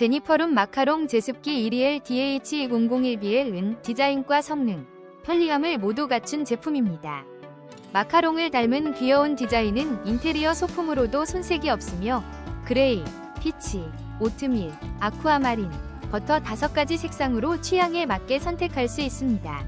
제니퍼룸 마카롱 제습기 1EL DH001BL은 디자인과 성능, 편리함을 모두 갖춘 제품입니다. 마카롱을 닮은 귀여운 디자인은 인테리어 소품으로도 손색이 없으며 그레이, 피치, 오트밀, 아쿠아마린, 버터 5가지 색상으로 취향에 맞게 선택할 수 있습니다.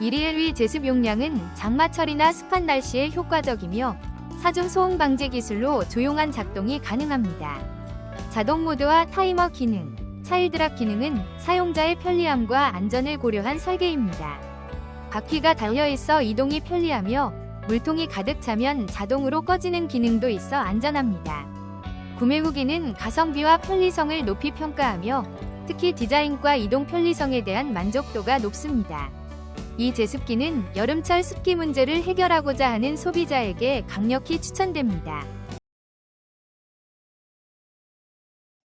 1EL위 제습 용량은 장마철이나 습한 날씨에 효과적이며 사중 소음 방지 기술로 조용한 작동이 가능합니다. 자동 모드와 타이머 기능, 차일드락 기능은 사용자의 편리함과 안전을 고려한 설계입니다. 바퀴가 달려있어 이동이 편리하며 물통이 가득 차면 자동으로 꺼지는 기능도 있어 안전합니다. 구매 후기는 가성비와 편리성을 높이 평가하며 특히 디자인과 이동 편리성에 대한 만족도가 높습니다. 이 제습기는 여름철 습기 문제를 해결하고자 하는 소비자에게 강력히 추천됩니다.